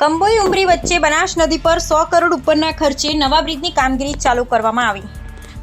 કંબોઈ ઉમરી વચ્ચે બનાસ નદી પર સો કરોડ ઉપરના ખર્ચે નવા બ્રિજની કામગીરી ચાલુ કરવામાં આવી.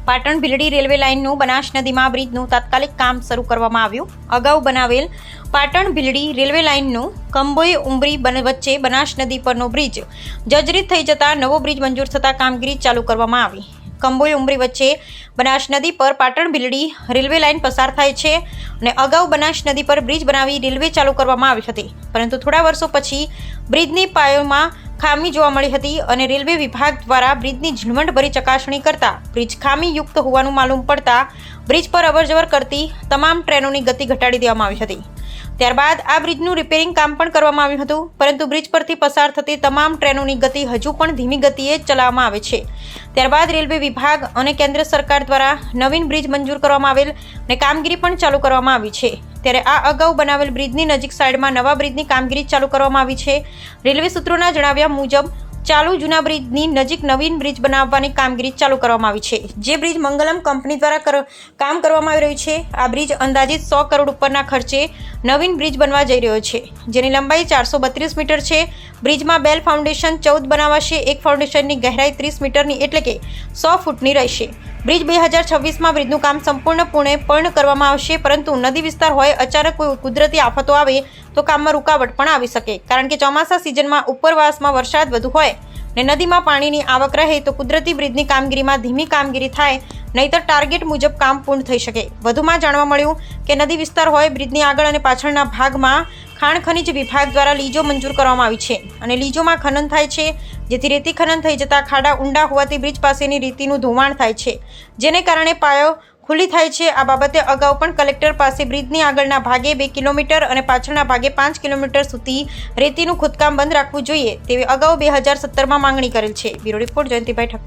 પાટણ ભીલડી રેલવે લાઇનનું બનાસ નદીમાં બ્રિજનું તાત્કાલિક કામ શરૂ કરવામાં આવ્યું. અગાઉ બનાવેલ પાટણ ભીલડી રેલવે લાઇનનું કંબોઈ ઉમરી વચ્ચે બનાસ નદી પરનો બ્રિજ જર્જરિત થઈ જતા નવો બ્રિજ મંજૂર થતાં કામગીરી ચાલુ કરવામાં આવી. કંબોઈ ઉમરી વચ્ચે બનાસ નદી પર પાટણ બિલડી રેલવે લાઇન પસાર થાય છે અને અગાઉ બનાસ નદી પર બ્રિજ બનાવી રેલવે ચાલુ કરવામાં આવી હતી. પરંતુ થોડા વર્ષો પછી બ્રિજની પાયોમાં ખામી જોવા મળી હતી અને રેલવે વિભાગ દ્વારા બ્રિજની ઝીણવટભરી ચકાસણી કરતા બ્રિજ ખામીયુક્ત હોવાનું માલુમ પડતા બ્રિજ પર અવરજવર કરતી તમામ ટ્રેનોની ગતિ ઘટાડી દેવામાં આવી હતી. ત્યારબાદ આ બ્રિજનું રિપેરિંગ કામ પણ કરવામાં આવ્યું હતું. પરંતુ બ્રિજ પરથી પસાર થતી તમામ ટ્રેનોની ગતિ હજુ પણ ધીમી ગતિએ ચલાવવામાં આવે છે. ત્યારબાદ રેલવે વિભાગ અને કેન્દ્ર સરકાર દ્વારા નવીન બ્રિજ મંજૂર કરવામાં આવેલ અને કામગીરી પણ ચાલુ કરવામાં આવી છે. ત્યારે આ અગાઉ બનાવેલ બ્રિજની નજીક સાઈડમાં નવા બ્રિજની કામગીરી ચાલુ કરવામાં આવી છે. રેલવે સૂત્રોના જણાવ્યા મુજબ ચાલુ જૂના બ્રિજની નજીક નવીન બ્રિજ બનાવવાની કામગીરી ચાલુ કરવામાં આવી છે. જે બ્રિજ મંગલમ કંપની દ્વારા કામ કરવામાં આવી રહ્યું છે, આ બ્રિજ અંદાજિત સો કરોડ ઉપરના ખર્ચે નવીન બ્રિજ બનવા જઈ રહ્યો છે. જેની લંબાઈ ચારસો બત્રીસ મીટર છે. બ્રિજમાં બેલ ફાઉન્ડેશન ચૌદ બનાવાશે. એક ફાઉન્ડેશનની ગહેરાઈ ત્રીસ મીટરની એટલે કે સો ફૂટની રહેશે. બ્રિજ બે હજાર છવ્વીસમાં બ્રિજનું કામ સંપૂર્ણપણે પૂર્ણ કરવામાં આવશે, પરંતુ નદી વિસ્તાર હોય, અચાનક કોઈ કુદરતી આફતો આવે, તો કામમાં રૂકાવટ પણ આવી શકે. કારણ કે ચોમાસા સિઝનમાં ઉપરવાસમાં વરસાદ વધુ હોય ને નદીમાં પાણીની આવક રહે, તો કુદરતી બ્રિજની કામગીરીમાં ધીમી કામગીરી થાય, નહીતર ટાર્ગેટ મુજબ કામ પૂર્ણ થઈ શકે. વધુમાં જાણવા મળ્યું કે નદી વિસ્તાર હોય, બ્રિજની આગળ અને પાછળના ભાગમાં ખાણ ખનિજ વિભાગ દ્વારા લીજો મંજૂર કરવામાં આવી છે અને લીજોમાં ખનન થાય છે, જેથી રેતી ખનન થઈ જતા ખાડા ઊંડા હોવાથી બ્રિજ પાસેની રેતીનું ધોવાણ થાય છે. જેને કારણે પાયો ખુલ્લી થાય છે. આ બાબતે અગાઉ પણ કલેક્ટર પાસે બ્રિજની આગળના ભાગે બે કિલોમીટર અને પાછળના ભાગે પાંચ કિલોમીટર સુધી રેતીનું ખોદકામ બંધ રાખવું જોઈએ તેવી અગાઉ બે હજાર સત્તરમાં માંગણી કરેલ છે. Bureau report Jayantibhai Thakkar.